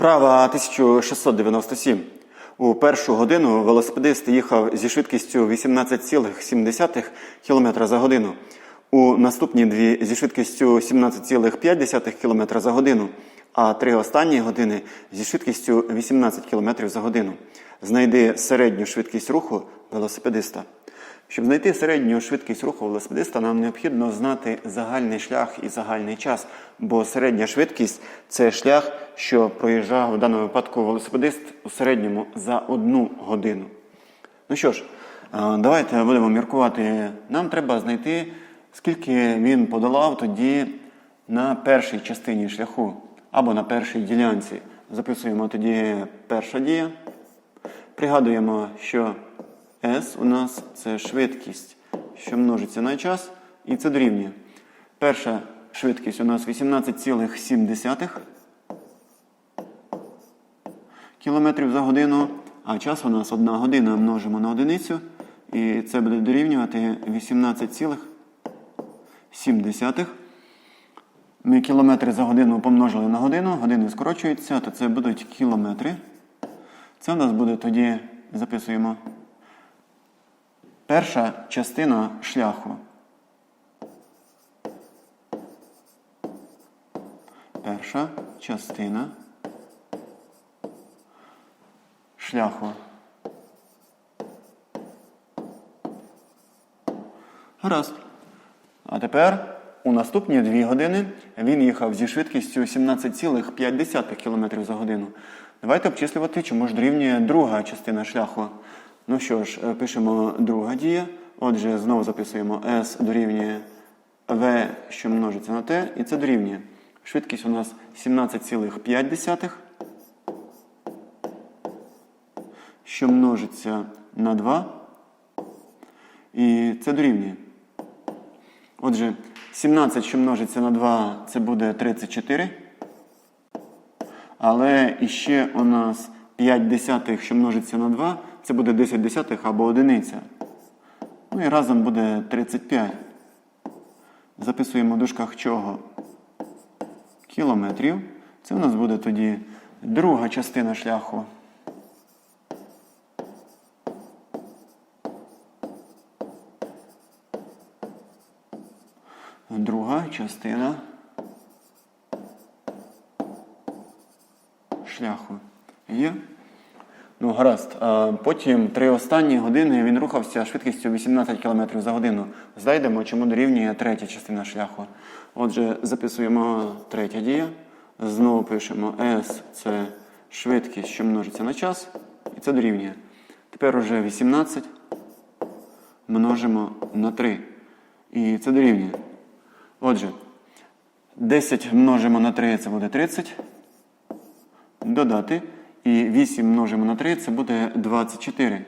Вправа 1697. У першу годину велосипедист їхав зі швидкістю 18,7 км за годину. У наступні дві зі швидкістю 17,5 км за годину, а три останні години зі швидкістю 18 км за годину. Знайди середню швидкість руху велосипедиста. Щоб знайти середню швидкість руху велосипедиста, нам необхідно знати загальний шлях і загальний час, бо середня швидкість це шлях, що проїжджав в даному випадку велосипедист у середньому за одну годину. Ну що ж, давайте будемо міркувати. Нам треба знайти, скільки він подолав тоді на першій частині шляху або на першій ділянці. Записуємо тоді перша дія. Пригадуємо, що S у нас це швидкість, що множиться на час, і це дорівнює. Перша швидкість у нас 18,7 км за годину, а час у нас 1 година множимо на одиницю, і це буде дорівнювати 18,7. Ми кілометри за годину помножили на годину, години скорочуються, то це будуть кілометри. Це у нас буде тоді, записуємо, перша частина шляху. Перша частина шляху. Гаразд. А тепер у наступні дві години він їхав зі швидкістю 17,5 км за годину. Давайте обчислювати, чому ж дорівнює друга частина шляху. Ну що ж, е, пишемо друга дія. Отже, знову записуємо S дорівнює V, що множиться на T, і це дорівнює. Швидкість у нас 17,5, що множиться на 2. І це дорівнює. Отже, 17, що множиться на 2, це буде 34. Але іще у нас 5 десятих, що множиться на 2, це буде 10 десятих або одиниця. Ну і разом буде 35. Записуємо в дужках чого? Кілометрів. Це у нас буде тоді друга частина шляху. Друга частина шляху. Є? Ну, гаразд. Потім три останні години він рухався швидкістю 18 км за годину. Знайдемо, чому дорівнює третя частина шляху. Отже, записуємо третя дія. Знову пишемо S це швидкість, що множиться на час. І це дорівнює. Тепер уже 18 множимо на 3. І це дорівнює. Отже, 10 множимо на 3 це буде 30. Додати. І 8 множимо на 3 це буде 24.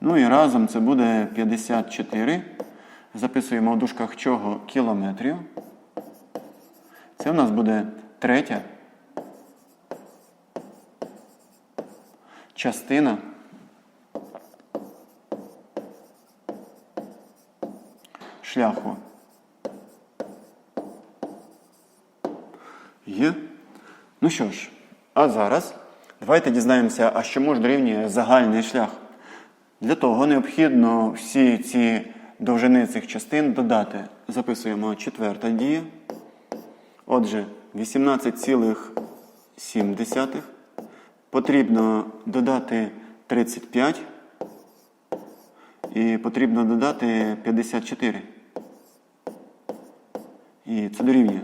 Ну і разом це буде 54. Записуємо у дужках чого кілометрів. Це у нас буде третя частина шляху. Є? Ну що ж, а зараз давайте дізнаємося, а чому ж дорівнює загальний шлях. Для того необхідно всі ці довжини цих частин додати. Записуємо четверта дія. Отже, 18,7. Потрібно додати 35. І потрібно додати 54. І це дорівнює.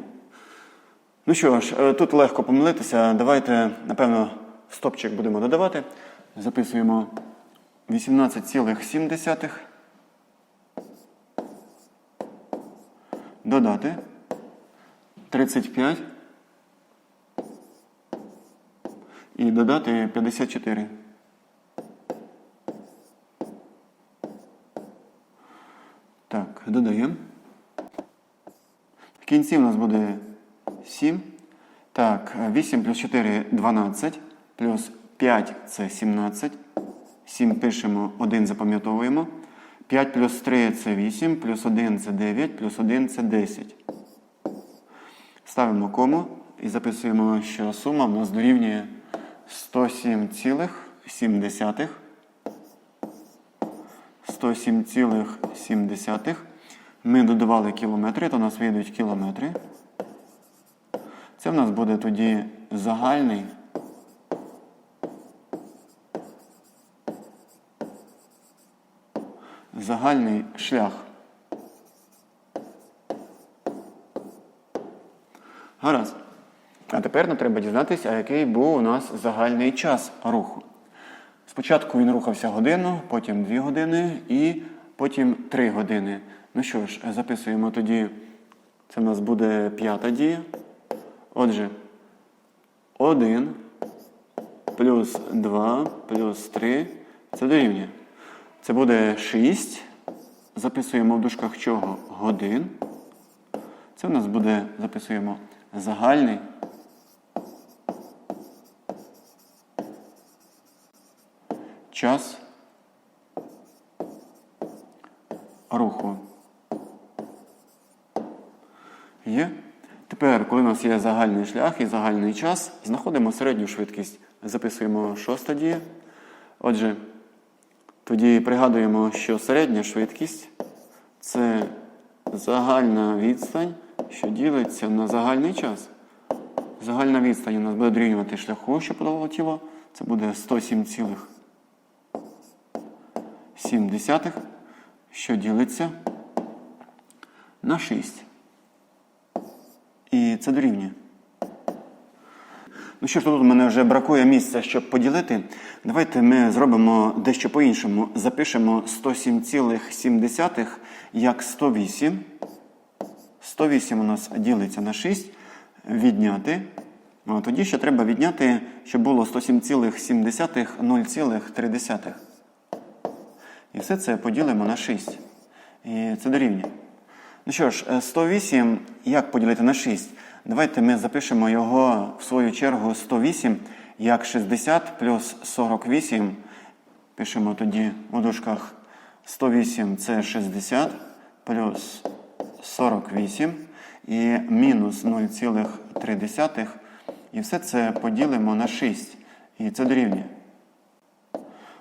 Ну що ж, е, тут легко помилитися. Давайте, напевно, стопчик будемо додавати. Записуємо 18,7. Додати 35 і додати 54. Так, додаємо. В кінці у нас буде 7. Так, 8 плюс 4 12, плюс 5 це 17. 7 пишемо, 1 запам'ятовуємо. 5 плюс 3 це 8, плюс 1 це 9, плюс 1 це 10. Ставимо кому. І записуємо, що сума в нас дорівнює 107,7. 107,7. Ми додавали кілометри, то у нас вийдуть кілометри. Це в нас буде тоді загальний. Загальний шлях. Гаразд. А тепер нам треба дізнатися, а який був у нас загальний час руху. Спочатку він рухався годину, потім 2 години і потім 3 години. Ну що ж, записуємо тоді, це в нас буде п'ята дія. Отже, 1 плюс 2 плюс 3 це дорівнює. Це буде 6. Записуємо в дужках чого? Годин. Це в нас буде, записуємо, загальний. Час руху. Є. Тепер, коли у нас є загальний шлях і загальний час, знаходимо середню швидкість. Записуємо шоста дія. Отже, тоді пригадуємо, що середня швидкість це загальна відстань, що ділиться на загальний час. Загальна відстань у нас буде дорівнювати шляху, що подолало тіло. Це буде 107,7, що ділиться на 6. І це дорівнює. Ну що ж, тут у мене вже бракує місця, щоб поділити. Давайте ми зробимо дещо по-іншому. Запишемо 107,7 як 108. 108 у нас ділиться на 6. Відняти. А тоді ще треба відняти, щоб було 107,7 0,3. І все це поділимо на 6. І це дорівнює. Ну що ж, 108 як поділити на 6? Давайте ми запишемо його в свою чергу 108 як 60 плюс 48. Пишемо тоді у дужках 108 це 60 плюс 48 і мінус 0,3. І все це поділимо на 6. І це дорівнює.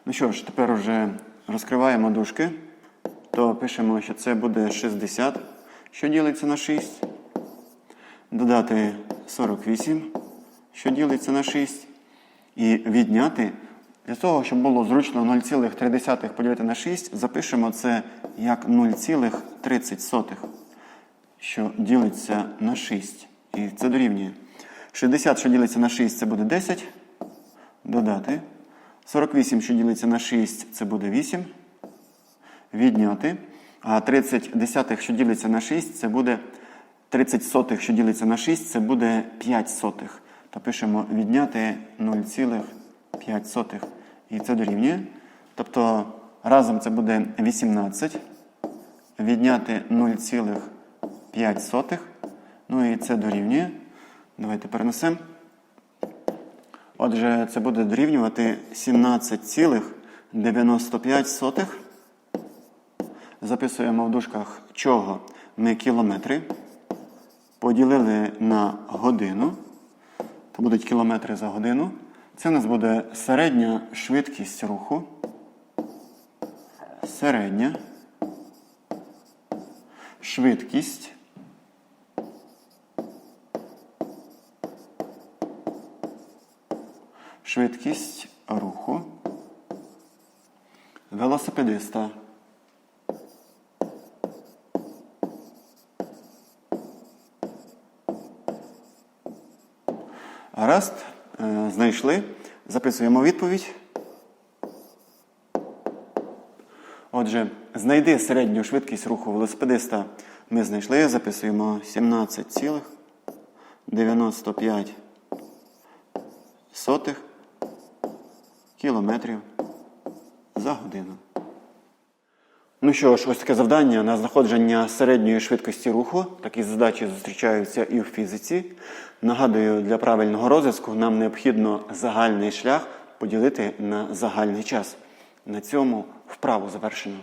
Ну що ж, тепер вже розкриваємо дужки то пишемо, що це буде 60, що ділиться на 6. Додати 48, що ділиться на 6. І відняти. Для того, щоб було зручно 0,3 поділити на 6, запишемо це як 0,30, що ділиться на 6. І це дорівнює. 60, що ділиться на 6, це буде 10. Додати. 48, що ділиться на 6, це буде 8 відняти. А 30 десятих, що ділиться на 6, це буде 30 сотих, що ділиться на 6, це буде 5 сотих. То пишемо відняти 0,5 сотих. І це дорівнює. Тобто разом це буде 18. Відняти 0,5 сотих. Ну і це дорівнює. Давайте перенесемо. Отже, це буде дорівнювати 17,95 сотих. Записуємо в дужках чого ми кілометри. Поділили на годину. То будуть кілометри за годину. Це у нас буде середня швидкість руху. Середня швидкість. Швидкість руху велосипедиста. Гаразд, е, знайшли. Записуємо відповідь. Отже, знайди середню швидкість руху велосипедиста. Ми знайшли, записуємо 17,95 кілометрів за годину. Ну що ж, ось таке завдання на знаходження середньої швидкості руху. Такі задачі зустрічаються і в фізиці. Нагадую, для правильного розв'язку нам необхідно загальний шлях поділити на загальний час. На цьому вправу завершено.